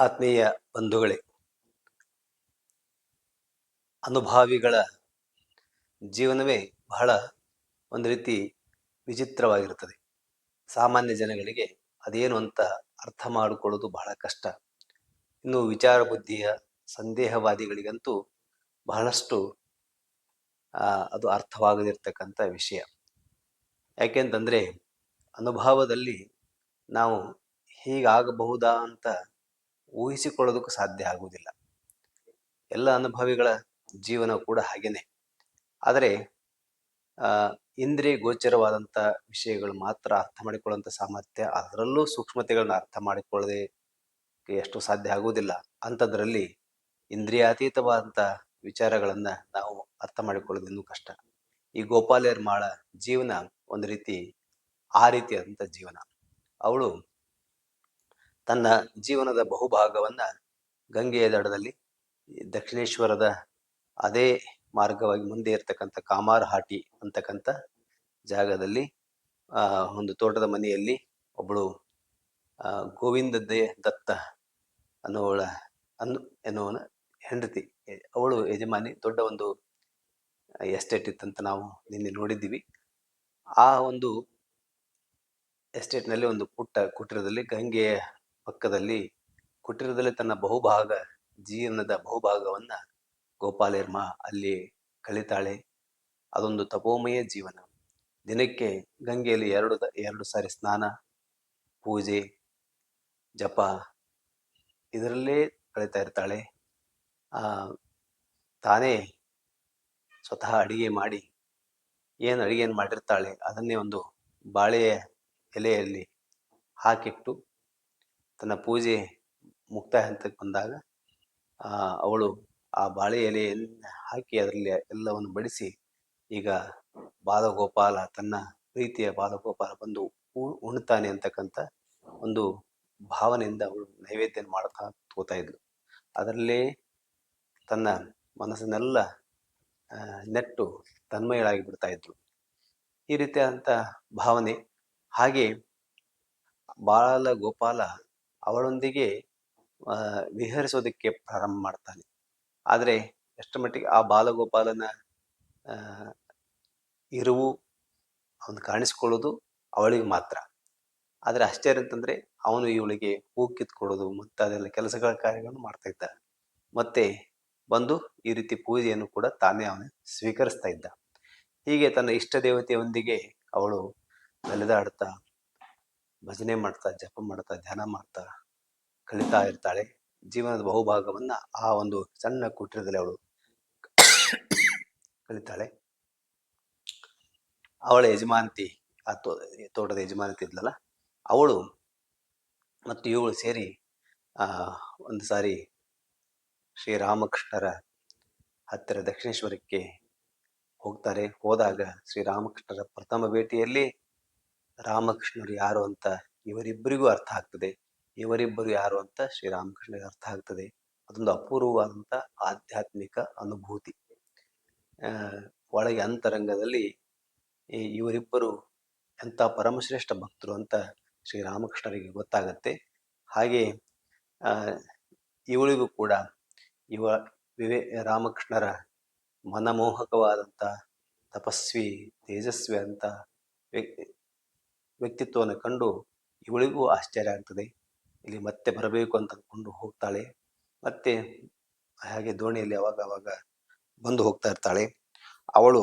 ಆತ್ಮೀಯ ಬಂಧುಗಳೇ, ಅನುಭಾವಿಗಳ ಜೀವನವೇ ಬಹಳ ಒಂದು ರೀತಿ ವಿಚಿತ್ರವಾಗಿರುತ್ತದೆ. ಸಾಮಾನ್ಯ ಜನಗಳಿಗೆ ಅದೇನು ಅಂತ ಅರ್ಥ ಮಾಡಿಕೊಳ್ಳೋದು ಬಹಳ ಕಷ್ಟ. ಇನ್ನು ವಿಚಾರ ಬುದ್ಧಿಯ ಸಂದೇಹವಾದಿಗಳಿಗಂತೂ ಬಹಳಷ್ಟು ಅದು ಅರ್ಥವಾಗದಿರ್ತಕ್ಕಂಥ ವಿಷಯ. ಯಾಕೆಂತಂದರೆ ಅನುಭವದಲ್ಲಿ ನಾವು ಹೀಗಾಗಬಹುದಾ ಅಂತ ಊಹಿಸಿಕೊಳ್ಳೋದಕ್ಕೂ ಸಾಧ್ಯ ಆಗುವುದಿಲ್ಲ. ಎಲ್ಲ ಅನುಭವಿಗಳ ಜೀವನ ಕೂಡ ಹಾಗೇನೆ. ಆದರೆ ಇಂದ್ರಿಯ ಗೋಚರವಾದಂಥ ವಿಷಯಗಳು ಮಾತ್ರ ಅರ್ಥ ಮಾಡಿಕೊಳ್ಳುವಂಥ ಸಾಮರ್ಥ್ಯ, ಅದರಲ್ಲೂ ಸೂಕ್ಷ್ಮತೆಗಳನ್ನ ಅರ್ಥ ಮಾಡಿಕೊಳ್ಳದೆ ಎಷ್ಟು ಸಾಧ್ಯ ಆಗುವುದಿಲ್ಲ. ಅಂಥದ್ರಲ್ಲಿ ಇಂದ್ರಿಯಾತೀತವಾದಂಥ ವಿಚಾರಗಳನ್ನ ನಾವು ಅರ್ಥ ಮಾಡಿಕೊಳ್ಳೋದಿನ್ನೂ ಕಷ್ಟ. ಈ ಗೋಪಾಲಯರ್ ಮಾಳ ಜೀವನ ಒಂದು ರೀತಿ ಆ ರೀತಿಯಾದಂಥ ಜೀವನ. ಅವಳು ತನ್ನ ಜೀವನದ ಬಹುಭಾಗವನ್ನ ಗಂಗೆಯ ದಡದಲ್ಲಿ, ದಕ್ಷಿಣೇಶ್ವರದ ಅದೇ ಮಾರ್ಗವಾಗಿ ಮುಂದೆ ಇರತಕ್ಕಂಥ ಕಾಮಾರಹಾಟಿ ಅಂತಕ್ಕಂಥ ಜಾಗದಲ್ಲಿ ಒಂದು ತೋಟದ ಮನೆಯಲ್ಲಿ ಒಬ್ಬಳು ಗೋವಿಂದ ದೇ ದತ್ತ ಅನ್ನುವಳ ಅನ್ನು, ಎನ್ನುವನ ಹೆಂಡತಿ. ಅವಳು ಯಜಮಾನಿ, ದೊಡ್ಡ ಒಂದು ಎಸ್ಟೇಟ್ ಇತ್ತಂತ ನಾವು ನಿನ್ನೆ ನೋಡಿದ್ದೀವಿ. ಆ ಒಂದು ಎಸ್ಟೇಟ್ನಲ್ಲಿ ಒಂದು ಪುಟ್ಟ ಕುಟೀರದಲ್ಲಿ ಗಂಗೆಯ ಪಕ್ಕದಲ್ಲಿ ಕುಟೀರದಲ್ಲಿ ತನ್ನ ಬಹುಭಾಗ, ಜೀವನದ ಬಹುಭಾಗವನ್ನ ಗೋಪಾಲೇರ್ಮ ಅಲ್ಲಿ ಕಳಿತಾಳೆ. ಅದೊಂದು ತಪೋಮಯ ಜೀವನ. ದಿನಕ್ಕೆ ಗಂಗೆಯಲ್ಲಿ ಎರಡು ಎರಡು ಸಾರಿ ಸ್ನಾನ, ಪೂಜೆ, ಜಪ ಇದರಲ್ಲೇ ಕಳಿತಾ ಇರ್ತಾಳೆ. ಆ, ತಾನೇ ಸ್ವತಃ ಅಡಿಗೆ ಮಾಡಿ ಏನು ಅಡಿಗೆಯನ್ನು ಮಾಡಿರ್ತಾಳೆ ಅದನ್ನೇ ಒಂದು ಬಾಳೆಯ ಎಲೆಯಲ್ಲಿ ಹಾಕಿಟ್ಟು ತನ್ನ ಪೂಜೆ ಮುಕ್ತಾಯ ಹಂತಕ್ಕೆ ಬಂದಾಗ ಅವಳು ಆ ಬಾಳೆ ಎಲೆಯನ್ನು ಹಾಕಿ ಅದರಲ್ಲಿ ಎಲ್ಲವನ್ನು ಬಡಿಸಿ, ಈಗ ಬಾಲಗೋಪಾಲ ತನ್ನ ಪ್ರೀತಿಯ ಬಾಲಗೋಪಾಲ ಬಂದು ಉಣ್ತಾನೆ ಅಂತಕ್ಕಂಥ ಒಂದು ಭಾವನೆಯಿಂದ ಅವಳು ನೈವೇದ್ಯ ಮಾಡ್ತಾ ತೋತಾ ಇದ್ಲು. ಅದರಲ್ಲೇ ತನ್ನ ಮನಸ್ಸನ್ನೆಲ್ಲ ನೆಟ್ಟು ತನ್ಮಯಳಾಗಿ ಬಿಡ್ತಾ ಇದ್ರು ಈ ರೀತಿಯಾದಂಥ ಭಾವನೆ. ಹಾಗೆ ಬಾಲ ಗೋಪಾಲ ಅವಳೊಂದಿಗೆ ವಿಹರಿಸೋದಕ್ಕೆ ಪ್ರಾರಂಭ ಮಾಡ್ತಾನೆ. ಆದರೆ ಎಷ್ಟು ಮಟ್ಟಿಗೆ ಆ ಬಾಲಗೋಪಾಲನ ಇರುವು ಅವನು ಕಾಣಿಸ್ಕೊಳ್ಳೋದು ಅವಳಿಗೆ ಮಾತ್ರ. ಆದರೆ ಆಶ್ಚರ್ಯ ಅಂತಂದರೆ ಅವನು ಇವಳಿಗೆ ಹೂ ಕಿತ್ಕೊಡೋದು ಮುಂತಾದೆಲ್ಲ ಕೆಲಸಗಳ ಕಾರ್ಯಗಳನ್ನು ಮಾಡ್ತಾ ಇದ್ದ ಮತ್ತೆ ಬಂದು ಈ ರೀತಿ ಪೂಜೆಯನ್ನು ಕೂಡ ತಾನೇ ಅವನು ಸ್ವೀಕರಿಸ್ತಾ ಇದ್ದ. ಹೀಗೆ ತನ್ನ ಇಷ್ಟ ದೇವತೆಯೊಂದಿಗೆ ಅವಳು ನಲಿದಾಡ್ತಾ ಭಜನೆ ಮಾಡ್ತಾ, ಜಪ ಮಾಡ್ತಾ, ಧ್ಯಾನ ಮಾಡ್ತಾ ಕಲಿತಾ ಇರ್ತಾಳೆ. ಜೀವನದ ಬಹುಭಾಗವನ್ನ ಆ ಒಂದು ಸಣ್ಣ ಕುಟೀರದಲ್ಲಿ ಅವಳು ಕಲಿತಾಳೆ. ಅವಳ ಯಜಮಾನತಿ, ಆ ತೋ, ತೋಟದ ಯಜಮಾನತಿ ಇದ್ಲಲ್ಲ, ಅವಳು ಮತ್ತು ಇವಳು ಸೇರಿ, ಆ, ಒಂದು ಸಾರಿ ಶ್ರೀರಾಮಕೃಷ್ಣರ ಹತ್ತಿರ ದಕ್ಷಿಣೇಶ್ವರಕ್ಕೆ ಹೋಗ್ತಾರೆ. ಹೋದಾಗ ಶ್ರೀರಾಮಕೃಷ್ಣರ ಪ್ರಥಮ ಭೇಟಿಯಲ್ಲಿ ರಾಮಕೃಷ್ಣರು ಯಾರು ಅಂತ ಇವರಿಬ್ಬರಿಗೂ ಅರ್ಥ ಆಗ್ತದೆ. ಇವರಿಬ್ಬರು ಯಾರು ಅಂತ ಶ್ರೀರಾಮಕೃಷ್ಣರಿಗೆ ಅರ್ಥ ಆಗ್ತದೆ. ಅದೊಂದು ಅಪೂರ್ವವಾದಂಥ ಆಧ್ಯಾತ್ಮಿಕ ಅನುಭೂತಿ. ಒಳಗೆ ಅಂತರಂಗದಲ್ಲಿ ಇವರಿಬ್ಬರು ಎಂಥ ಪರಮಶ್ರೇಷ್ಠ ಭಕ್ತರು ಅಂತ ಶ್ರೀರಾಮಕೃಷ್ಣರಿಗೆ ಗೊತ್ತಾಗತ್ತೆ. ಹಾಗೆ ಇವಳಿಗೂ ಕೂಡ ಇವ ವಿವೇ, ರಾಮಕೃಷ್ಣರ ಮನಮೋಹಕವಾದಂಥ ತಪಸ್ವಿ, ತೇಜಸ್ವಿ ಅಂತ ವ್ಯಕ್ತಿತ್ವವನ್ನು ಕಂಡು ಇವಳಿಗೂ ಆಶ್ಚರ್ಯ ಆಗ್ತದೆ. ಇಲ್ಲಿ ಮತ್ತೆ ಬರಬೇಕು ಅಂತ ಅಂದ್ಕೊಂಡು ಹೋಗ್ತಾಳೆ. ಮತ್ತೆ ಹಾಗೆ ದೋಣಿಯಲ್ಲಿ ಅವಾಗ ಅವಾಗ ಬಂದು ಹೋಗ್ತಾ ಇರ್ತಾಳೆ. ಅವಳು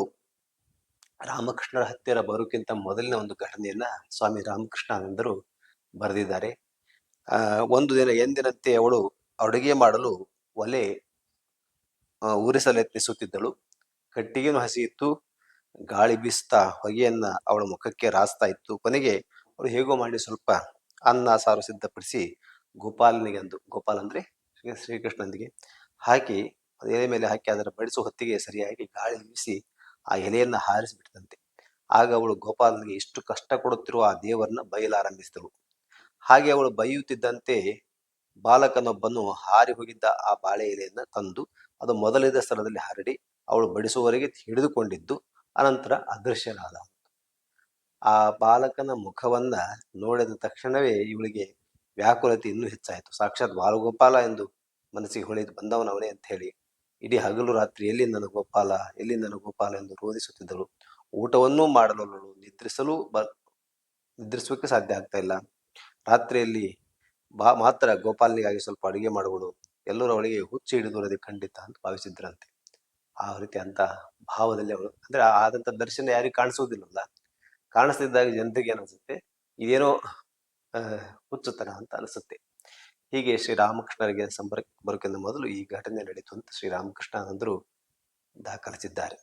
ರಾಮಕೃಷ್ಣರ ಹತ್ತಿರ ಬರೋಕ್ಕಿಂತ ಮೊದಲಿನ ಒಂದು ಘಟನೆಯನ್ನ ಸ್ವಾಮಿ ರಾಮಕೃಷ್ಣಾನಂದರು ಬರೆದಿದ್ದಾರೆ. ಒಂದು ದಿನ ಎಂದಿನಂತೆ ಅವಳು ಅಡುಗೆ ಮಾಡಲು ಒಲೆ ಆ, ಉರಿಸಲು ಯತ್ನಿಸುತ್ತಿದ್ದಳು. ಹಸಿ ಹಸಿಯಿತ್ತು ಗಾಳಿ ಬೀಸ್ತಾ ಹೊಗೆಯನ್ನ ಅವಳ ಮುಖಕ್ಕೆ ರಾಸ್ತಾ ಇತ್ತು. ಕೊನೆಗೆ ಅವಳು ಹೇಗೋ ಮಾಡಿ ಸ್ವಲ್ಪ ಅನ್ನ, ಸಾರು ಸಿದ್ಧಪಡಿಸಿ ಗೋಪಾಲನಿಗೆ ಅಂದು, ಗೋಪಾಲ್ ಅಂದ್ರೆ ಶ್ರೀಕೃಷ್ಣನಿಗೆ ಹಾಕಿ ಎಲೆ ಮೇಲೆ ಹಾಕಿ ಅದರ ಬಡಿಸುವ ಹೊತ್ತಿಗೆ ಸರಿಯಾಗಿ ಗಾಳಿ ಬೀಸಿ ಆ ಎಲೆಯನ್ನ ಹಾರಿಸಿಬಿಟ್ಟಂತೆ. ಆಗ ಅವಳು ಗೋಪಾಲನಿಗೆ ಇಷ್ಟು ಕಷ್ಟ ಕೊಡುತ್ತಿರುವ ಆ ದೇವರನ್ನ ಬಯಲಾರಂಭಿಸಿದಳು. ಹಾಗೆ ಅವಳು ಬೈಯುತ್ತಿದ್ದಂತೆ ಬಾಲಕನೊಬ್ಬನು ಹಾರಿ ಹೋಗಿದ್ದ ಆ ಬಾಳೆ ಎಲೆಯನ್ನ ತಂದು, ಅದು ಮೊದಲಿದ್ದ ಸ್ಥಳದಲ್ಲಿ ಹರಡಿ ಅವಳು ಬಡಿಸುವವರೆಗೆ ಹಿಡಿದುಕೊಂಡಿದ್ದು ಅನಂತರ ಅದೃಶ್ಯನಾದ ಆ ಬಾಲಕನ ಮುಖವನ್ನ ನೋಡಿದ ತಕ್ಷಣವೇ ಇವಳಿಗೆ ವ್ಯಾಕುಲತೆ ಇನ್ನೂ ಹೆಚ್ಚಾಯಿತು. ಸಾಕ್ಷಾತ್ ಬಾಲಗೋಪಾಲ ಎಂದು ಮನಸ್ಸಿಗೆ ಹೊಳೆದು ಬಂದವನವನೇ ಅಂತ ಹೇಳಿ, ಇಡೀ ಹಗಲು ರಾತ್ರಿ ಎಲ್ಲಿ ನನ್ನ ಗೋಪಾಲ, ಎಲ್ಲಿ ನನ್ನ ಗೋಪಾಲ ಎಂದು ರೋಧಿಸುತ್ತಿದ್ದಳು. ಊಟವನ್ನೂ ಮಾಡಲು ನಿದ್ರಿಸಲು ಬ ನಿದ್ರಿಸೋಕೆ ಸಾಧ್ಯ ಆಗ್ತಾ ಇಲ್ಲ. ರಾತ್ರಿಯಲ್ಲಿ ಬಾ, ಮಾತ್ರ ಗೋಪಾಲನಿಗಾಗಿ ಸ್ವಲ್ಪ ಅಡುಗೆ ಮಾಡುವಳು. ಎಲ್ಲರೂ ಅವಳಿಗೆ ಹುಚ್ಚಿ ಹಿಡಿದುರದೆ ಖಂಡಿತ ಅಂತ ಭಾವಿಸಿದ್ರಂತೆ. ಆ ರೀತಿ ಅಂತ ಭಾವದಲ್ಲಿ ಅವಳು. ಅಂದ್ರೆ ಆದಂತ ದರ್ಶನ ಯಾರಿಗೂ ಕಾಣಿಸೋದಿಲ್ಲ ಕಾಣಿಸ್ತಿದ್ದಾಗ ಜನರಿಗೆ ಏನಿಸುತ್ತೆ? ಇದೇನೋ ಹುಚ್ಚುತನ ಅಂತ ಅನಿಸುತ್ತೆ. ಹೀಗೆ ಶ್ರೀರಾಮಕೃಷ್ಣರಿಗೆ ಸಂಪರ್ಕ ಬರೋಕ್ಕಿಂತ ಮೊದಲು ಈ ಘಟನೆ ನಡೀತು ಅಂತ ಶ್ರೀರಾಮಕೃಷ್ಣಾನಂದರು ದಾಖಲಿಸಿದ್ದಾರೆ.